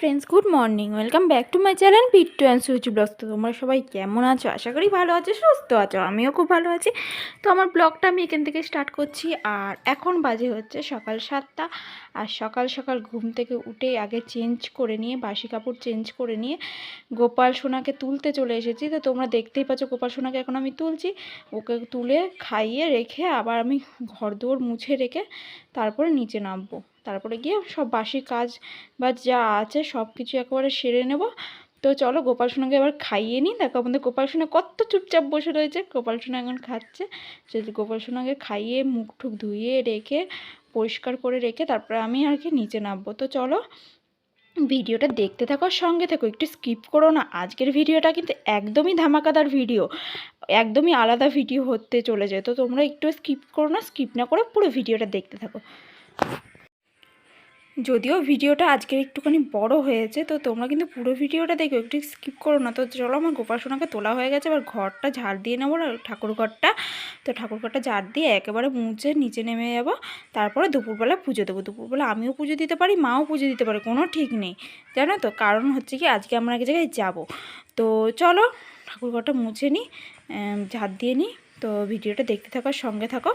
Friends good morning welcome back to my channel Pittu and switch blogs তো তোমরা সবাই কেমন আছো? আশা করি ভালো আছো, সুস্থ আছো, আমিও খুব ভালো আছি। তো আমার ব্লগটা আমি এখান থেকে স্টার্ট করছি, আর এখন বাজে হচ্ছে সকাল সাতটা। আর সকাল সকাল ঘুম থেকে উঠে আগে চেঞ্জ করে নিয়ে, বাসি কাপড় চেঞ্জ করে নিয়ে গোপাল সোনাকে তুলতে চলে এসেছি। তো তোমরা দেখতেই পাচ্ছ গোপাল সোনাকে এখন আমি তুলছি। ওকে তুলে খাইয়ে রেখে আবার আমি ঘর দৌড় মুছে রেখে তারপরে নিচে নামবো। তারপরে গিয়ে সব বাসি কাজ বা যা আছে সব কিছু একেবারে সেরে নেব। তো চলো গোপাল সোনাকে এবার খাইয়ে নিই। দেখো আমাদের গোপাল সোনা কত চুপচাপ বসে রয়েছে। গোপাল সোনা এখন খাচ্ছে। যদি গোপাল সোনাকে খাইয়ে মুখ টুক ধুয়ে রেখে পরিষ্কার করে রেখে তারপরে আমি আর কি নিচে নামবো। তো চলো ভিডিওটা দেখতে থাকো সঙ্গে থাকো, একটু স্কিপ করো না। আজকের ভিডিওটা কিন্তু একদমই ধামাকাদার ভিডিও একদমই আলাদা ভিডিও হতে চলে যায় তো তোমরা একটু স্কিপ করো না স্কিপ না করে পুরো ভিডিওটা দেখতে থাকো। যদিও ভিডিওটা আজকের একটুখানি বড় হয়েছে, তো তোমরা কিন্তু পুরো ভিডিওটা দেখো, একটু স্কিপ করো না। তো চলো আমার গোপাল সোনাকে তোলা হয়ে গেছে, এবার ঘরটা ঝাড় দিয়ে নেব ঠাকুর ঘরটা। তো ঠাকুর ঘরটা ঝাড় দিয়ে একেবারে মুছে নিচে নেমে যাব, তারপরে দুপুরবেলা পুজো দেবো। দুপুরবেলা আমিও পুজো দিতে পারি, মাও পুজো দিতে পারে, কোনো ঠিক নেই, জানো তো? কারণ হচ্ছে কি, আজকে আমরা এক জায়গায় যাব। তো চলো ঠাকুর ঘরটা মুছে নিই ঝাড় দিয়ে নিই তো ভিডিওটা দেখতে থাকো, সঙ্গে থাকো।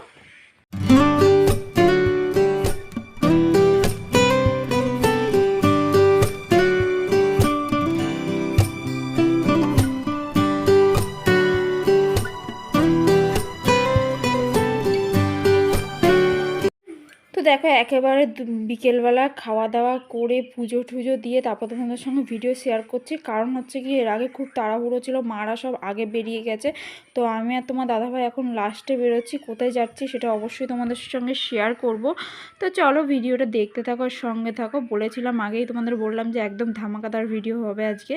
দেখো, একেবারে বিকেলবেলা খাওয়া দাওয়া করে পুজো টুজো দিয়ে তারপর তোমাদের সঙ্গে ভিডিও শেয়ার করছি। কারণ হচ্ছে কি, এর আগে খুব তাড়াহুড়ো ছিল, মারা সব আগে বেরিয়ে গেছে। তো আমি আর তোমার দাদাভাই এখন লাস্টে বেরোচ্ছি, কোথায় যাচ্ছি সেটা অবশ্যই তোমাদের সঙ্গে শেয়ার করব। তো চলো ভিডিওটা দেখতে থাকো সঙ্গে থাকো। বলেছিলাম আগেই তোমাদের বললাম যে একদম ধামাকাদার ভিডিও হবে আজকে।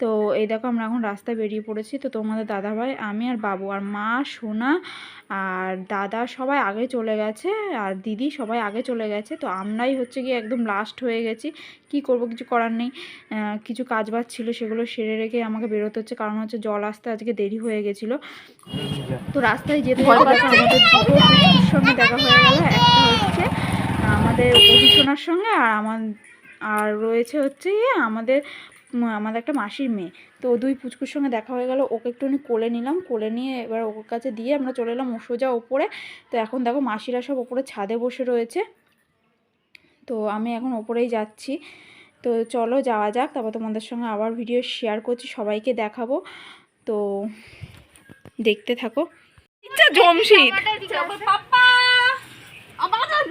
তো এই দেখো, আমরা এখন রাস্তায় বেরিয়ে পড়েছি। তো তোমাদের দাদাভাই, আমি আর বাবু, আর মা, সোনা, আর দাদা সবাই আগে চলে গেছে, আর দিদি সবাই আগে চলে গেছে, তো আমরাই হচ্ছে গিয়ে একদম লাস্ট হয়ে গেছি। কি করব কিছু করার নেই। কিছু কাজ বাজ ছিল সেগুলো সেরে রেখে আমাকে বেরোতে হচ্ছে, কারণ হচ্ছে জল আসতে আজকে দেরি হয়ে গেছিল। তো রাস্তায় যেতে আমাদের সঙ্গে দেখা হয়ে গেল হচ্ছে আমাদের অভিষণার সঙ্গে আর আমার আর রয়েছে হচ্ছে আমাদের আমাদের একটা মাসির মেয়ে। তো দুই পুচকুর সঙ্গে দেখা হয়ে গেল ওকে একটুখানি কোলে নিলাম। কোলে নিয়ে এবার ওর কাছে দিয়ে আমরা চলে এলাম ও সোজা ওপরে। তো এখন দেখো মাসিরা সব ওপরে ছাদে বসে রয়েছে। তো আমি এখন ওপরেই যাচ্ছি। তো চলো যাওয়া যাক তারপর তোমাদের সঙ্গে আবার ভিডিও শেয়ার করছি সবাইকে দেখাবো। তো দেখতে থাকো। জমশিদ।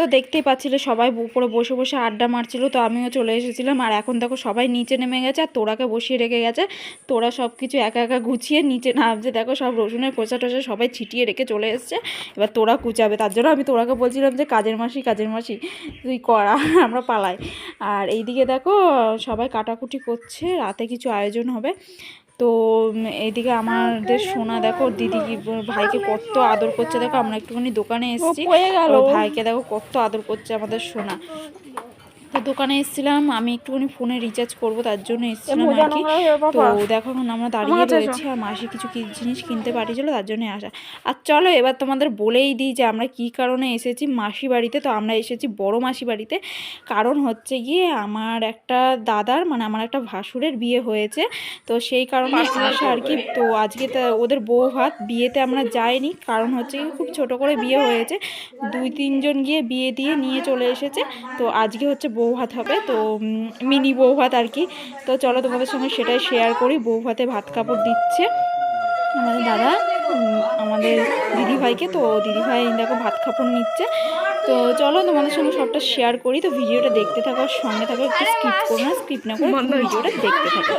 তো দেখতেই পাচ্ছিলে সবাই উপরে বসে বসে আড্ডা মারছিল, তো আমিও চলে এসেছিলাম। আর এখন দেখো সবাই নিচে নেমে গেছে, আর তোরাকে বসিয়ে রেখে গেছে। তোরা সব কিছু একা একা গুছিয়ে নিচে নামছে। দেখো সব রসুনের খোসা টোসা সবাই ছিটিয়ে রেখে চলে এসছে। এবার তোরা কুচাবে। তার জন্য আমি তোরাকে বলছিলাম যে, কাজের মাসি কাজের মাসি, তুই করা, আমরা পালাই। আর এইদিকে দেখো সবাই কাটাকুটি করছে, রাতে কিছু আয়োজন হবে। তো এদিকে এইদিকে আমাদের সোনা দেখো দিদি ভাইকে কত আদর করছে দেখো আমরা একটুখানি দোকানে এসেছি। ভাইকে দেখো কত আদর করছে আমাদের সোনা। তো দোকানে এসেছিলাম আমি একটুখানি ফোনে রিচার্জ করব তার জন্য এসেছিলাম আর কি। তো দেখো এখন আমরা দাঁড়িয়ে রয়েছি আর মাসি কিছু কি জিনিস কিনতে পাঠিয়েছিল তার জন্য আসা। আর চলো এবার তোমাদের বলেই দিই যে আমরা কি কারণে এসেছি মাসি বাড়িতে। তো আমরা এসেছি বড় মাসি বাড়িতে। কারণ হচ্ছে গিয়ে আমার একটা দাদার মানে আমার একটা ভাসুরের বিয়ে হয়েছে। তো সেই কারণে আসা আর কি। তো আজকে তা ওদের বউ ভাত বিয়েতে আমরা যাইনি। কারণ হচ্ছে কি খুব ছোট করে বিয়ে হয়েছে। দুই তিনজন গিয়ে বিয়ে দিয়ে নিয়ে চলে এসেছে। তো আজকে হচ্ছে বউ ভাত হবে তো মিনি বউ ভাত আর কি। তো চলো তোমাদের সঙ্গে সেটাই শেয়ার করি বউ ভাতে ভাত কাপড় দিচ্ছে। আমাদের দাদা আমাদের দিদিভাইকে তো দিদিভাই দেখো ভাত কাপড় নিচ্ছে। তো চলো তোমাদের সঙ্গে সবটা শেয়ার করি তো ভিডিওটা দেখতে থাকো আর সঙ্গে থাকো একটু স্কিপ করো না স্কিপ না করে ভিডিওটা দেখতে থাকো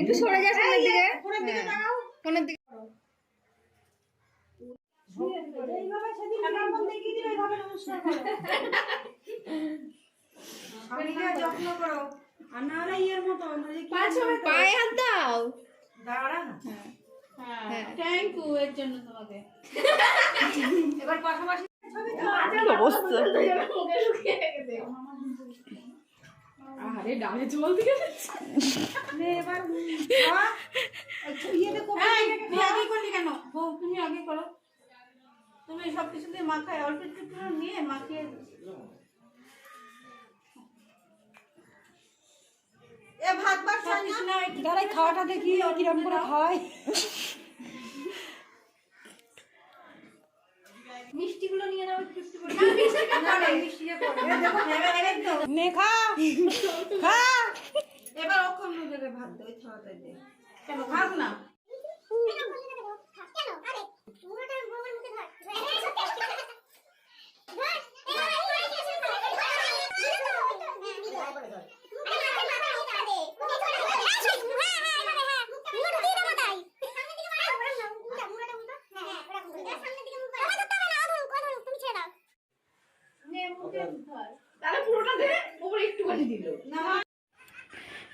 একটু সরে যা সামনের দিকে ফোনের দিকে পায়ে হাত দাও। হ্যাঁ। থ্যাংক ইউ এর জন্য তোমাকে। এবার পাশাপাশি অবস্থা? আরে ডালে জল দিয়ে এবার ইয়েতে তুই আগে করলি কেন? বউ তুমি আগে করো। তুমি সব কিছু দিয়ে মাখায় অল্প একটু একটু নিয়ে মাখিয়ে দাঁড়াই খাওয়াটা দেখি কিরম করে খাওয়াই মিষ্টিগুলো নিয়ে নাও একটু না এবার এবার নে খা। খা। এবার ওখান থেকে ভাত দে ওই দে। কেন খাস না?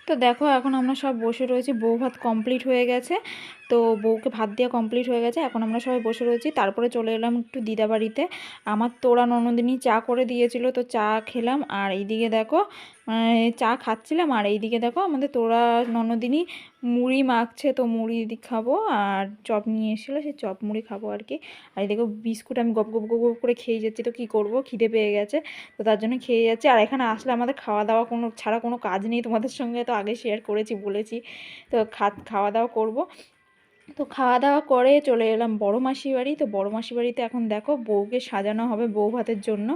তো দেখো এখন আমরা সব বসে রয়েছি বউ ভাত কমপ্লিট হয়ে গেছে। তো বউকে ভাত দেওয়া কমপ্লিট হয়ে গেছে, এখন আমরা সবাই বসে রয়েছি। তারপরে চলে এলাম একটু দিদা বাড়িতে আমার তোরা ননদিনী চা করে দিয়েছিল, তো চা খেলাম। আর এইদিকে দেখো মানে চা খাচ্ছিলাম, আর এইদিকে দেখো আমাদের তোরা ননদিনী মুড়ি মাখছে, তো মুড়ি খাব। আর চপ নিয়ে এসেছিল সেই চপ মুড়ি খাব আর কি। আর এই দেখো বিস্কুট আমি গপ গপ গপ করে খেয়ে যাচ্ছি, তো কী করব? খিদে পেয়ে গেছে, তো তার জন্য খেয়ে যাচ্ছি। আর এখানে আসলে আমাদের খাওয়া দাওয়া কোনো, ছাড়া কোনো কাজ নেই তোমাদের সঙ্গে, তো আগে শেয়ার করেছি, বলেছি। তো খা, খাওয়া দাওয়া করব। তো খাওয়া দাওয়া করে চলে এলাম বড় মাসি বাড়ি। তো বড় মাসি বাড়িতে এখন দেখো বউকে সাজানো হবে বউ ভাতের জন্য।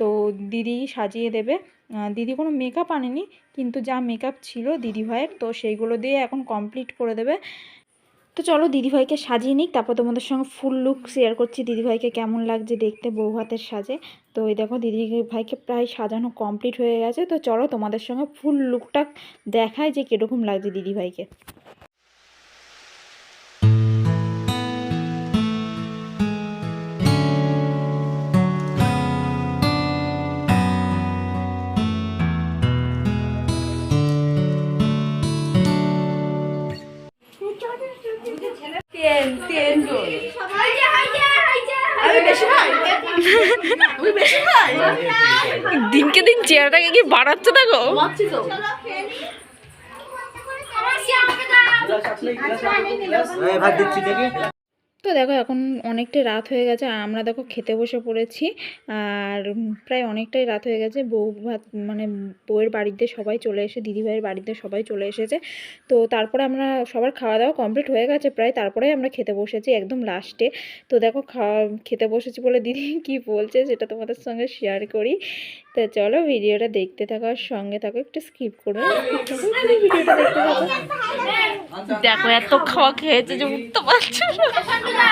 তো দিদি সাজিয়ে দেবে। দিদি কোনো মেকআপ আনেনি, কিন্তু যা মেকআপ ছিল দিদিভাইয়ের তো সেইগুলো দিয়ে এখন কমপ্লিট করে দেবে। তো চলো দিদিভাইকে সাজিয়ে নিক, তারপর তোমাদের সঙ্গে ফুল লুক শেয়ার করছি। দিদিভাইকে কেমন লাগছে দেখতে বউ হাতের সাজে। তো এই দেখো দিদি ভাইকে প্রায় সাজানো কমপ্লিট হয়ে গেছে। তো চলো তোমাদের সঙ্গে ফুল লুকটা দেখায় যে কীরকম লাগছে দিদিভাইকে দিনকে দিন চেয়ারটাকে কি বাড়াচ্ছে দেখো? ভাত তো। দেখো। এখন অনেকটাই রাত হয়ে গেছে আর আমরা দেখো খেতে বসে পড়েছি আর প্রায় অনেকটাই রাত হয়ে গেছে। বউ ভাত মানে বউয়ের বাড়িতে সবাই চলে এসে দিদিভাইয়ের বাড়িতে সবাই চলে এসেছে। তো তারপরে আমরা সবার খাওয়া দাওয়া কমপ্লিট হয়ে গেছে প্রায় তারপরে আমরা খেতে বসেছি একদম লাস্টে। তো দেখো খাওয়া খেতে বসেছি বলে দিদি কি বলছে সেটা তোমাদের সঙ্গে শেয়ার করি। তো চলো ভিডিওটা দেখতে থাকো আর সঙ্গে থাকো একটু স্কিপ করো। ভিডিওটা দেখতে থাকো দেখো এত খাওয়া খেয়েছে যে উঠতে পারছে না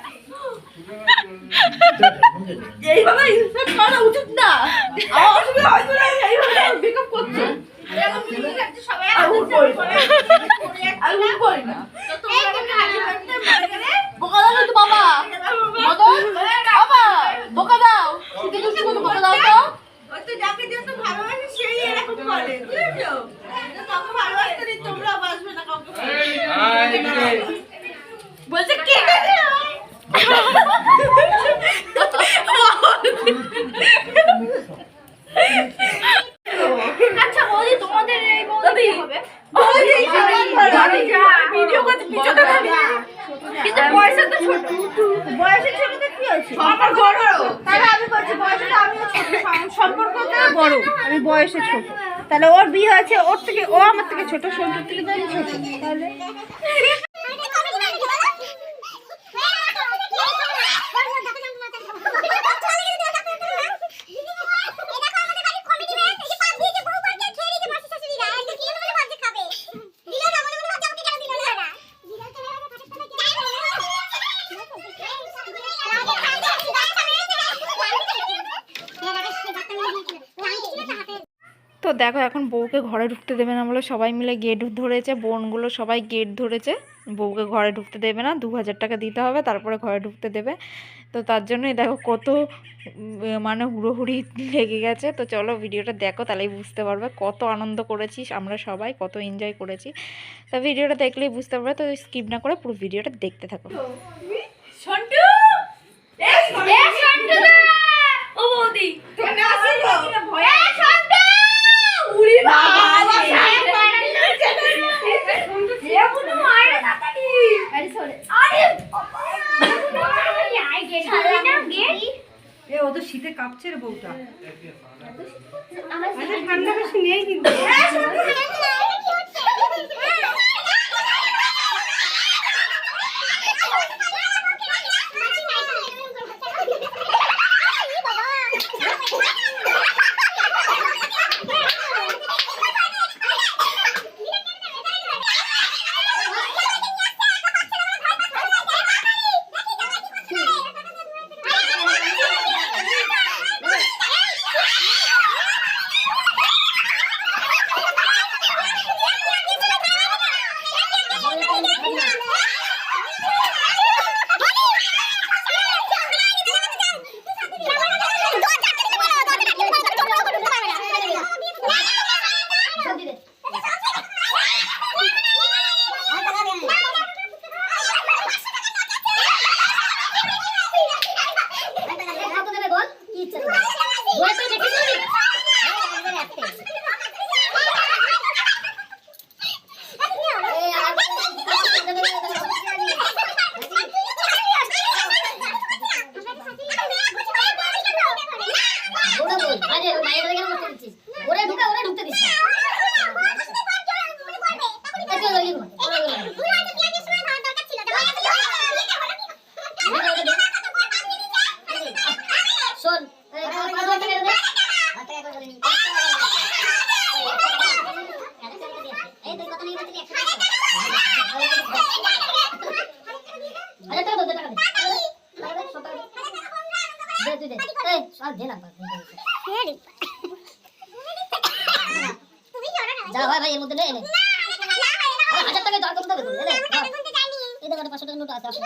এইভাবে ইনসার্ট করা উচিত না আমার অসুবিধা হয়তো না এইভাবে মেকআপ করছ আমি করি না আমি করি না বোকা দাও তো বাবা মদন বাবা বোকা দাও শীতে দুষ্টু মতো বোকা দাও তো ওই তো যাকে যত ভালোবাসে সেই এরকম করে বুঝেছ কাউকে ভালোবাসতে নেই তোমরা বাসবে না কাউকে বলছে কে আচ্ছা বৌদি তোমাদের এই বৌদি হবে? ভিডিও করতে পিছনে কিন্তু বয়সে তো ছোট। বয়সে ছোট কি আছে আমার বড় তাহলে আমি বলছি বয়সে আমিও ছোট। সম্পর্ক বড় আমি বয়সে ছোট। তাহলে ওর বিয়ে হয়েছে ওর থেকে ও আমার থেকে ছোট সন্টুর থেকে তো আমি ছোট। তাহলে? দেখো এখন বউকে ঘরে ঢুকতে দেবে না বলে সবাই মিলে গেট ধরেছে বোনগুলো সবাই গেট ধরেছে। বউকে ঘরে ঢুকতে দেবে না দু হাজার টাকা দিতে হবে তারপরে ঘরে ঢুকতে দেবে। তো তার জন্যই দেখো কত মানে হুড়োহুড়ি লেগে গেছে। তো চলো ভিডিওটা দেখো তাহলেই বুঝতে পারবে কত আনন্দ করেছি আমরা সবাই কত এনজয় করেছি। তো ভিডিওটা দেখলেই বুঝতে পারবে তো স্কিপ না করে পুরো ভিডিওটা দেখতে থাকো। ও বৌদি। গেট এ ও তো শীতে কাঁপছে রে বউটা ঠান্ডা বেশি নেই কিন্তু হাজার টাকা দরকার তো নে এই দেখো পাঁচশো টাকা নোট আছে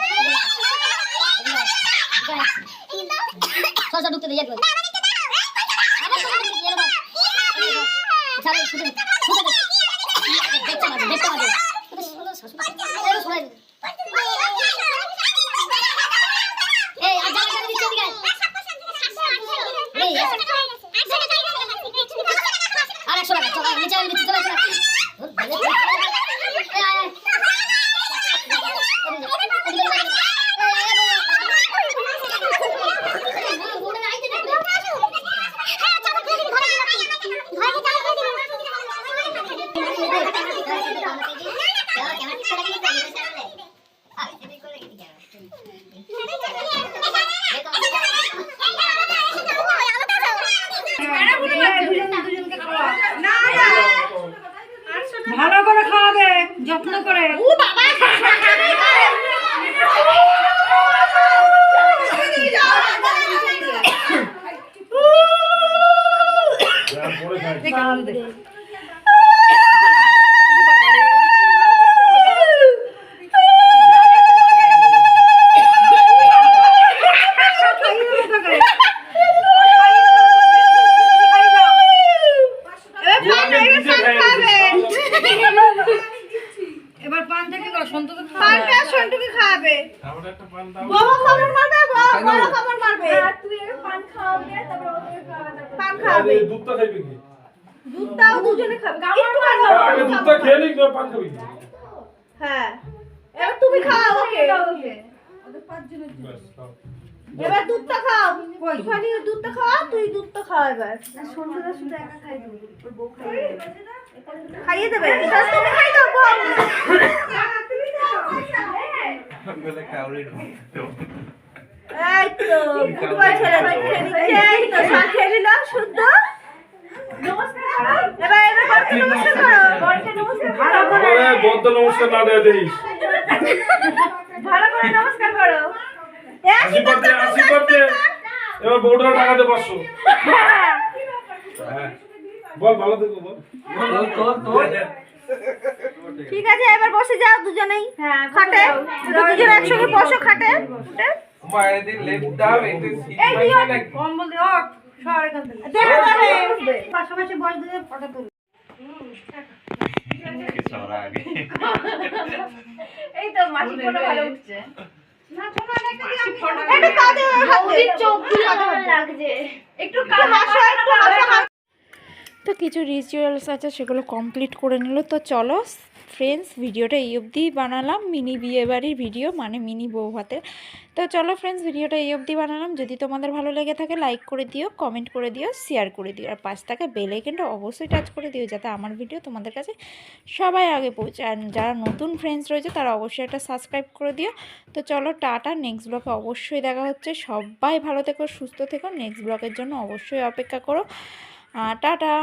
ছশো ঢুকতে দিয়ে শুধু দেখতে পাবে দেখতে পাবে এই আর জায়গা করে দিচ্ছে দিকে এই আর একশো টাকা চল নিচে আমি দিচ্ছি চলে চলে এই আয় আয় ভালো করে খাওয়াবে যত্ন করে এবার খাওয়াবে বড় খাবার মারবে বড় খাবার মারবে তুই আগে পান খাওয়াবে তারপর ওকে খাওয়াবে পান খাওয়াবে দুধটা খাইবি কি দুধটাও দুজনে খাবে একটু পান আগে দুধটা খেয়ে নিক না পান খাবি হ্যাঁ এবার তুমি খাও ওকে ব্যাস, খাও। এবার দুধটা খাও ওখানে দুধটা খাও তুই দুধটা খাও এবার খাইয়ে দেবে তাহলে তুমি খাই দাও বল এই তো ফুটবল এই তো শুদ্ধ? এবার এবার নমস্কার করো। বরকে নমস্কার ভালো করে ওরে, নমস্কার না দেয় দেখিস। ভালো করে নমস্কার করো। এই আশীর্বাদ দে আশীর্বাদ এবার বউটা টাকা দে পাঁচশো। হ্যাঁ। বল ভালো থেকো বল। ঠিক আছে এবার বসে যাও দুজনেই। খাটে? দুজন একসঙ্গে বসো খাটে। পাশাপাশি দিয়ে ফটো তুল। এই তো মাসি ফটো ভালো উঠছে। একটু কাঁদে লাগছে। একটু তো কিছু রিচুয়ালস আছে, সেগুলো কমপ্লিট করে নিল। তো চলো ফ্রেন্ডস ভিডিওটা এই অবধিই বানালাম। মিনি বিয়ে বাড়ির ভিডিও মানে মিনি বউ ভাতের। তো চলো ফ্রেন্ডস ভিডিওটা এই অবধি বানালাম। যদি তোমাদের ভালো লেগে থাকে লাইক করে দিও কমেন্ট করে দিও শেয়ার করে দিও। আর পাঁচ টাকা বেল আইকনটা অবশ্যই টাচ করে দিও, যাতে আমার ভিডিও তোমাদের কাছে সবাই আগে পৌঁছায় আর যারা নতুন ফ্রেন্ডস রয়েছে, তারা অবশ্যই একটা সাবস্ক্রাইব করে দিও। তো চলো, টাটা নেক্সট ব্লগে অবশ্যই দেখা হচ্ছে। সবাই ভালো থেকো, সুস্থ থেকো। নেক্সট ব্লগের জন্য অবশ্যই অপেক্ষা করো। টাটা।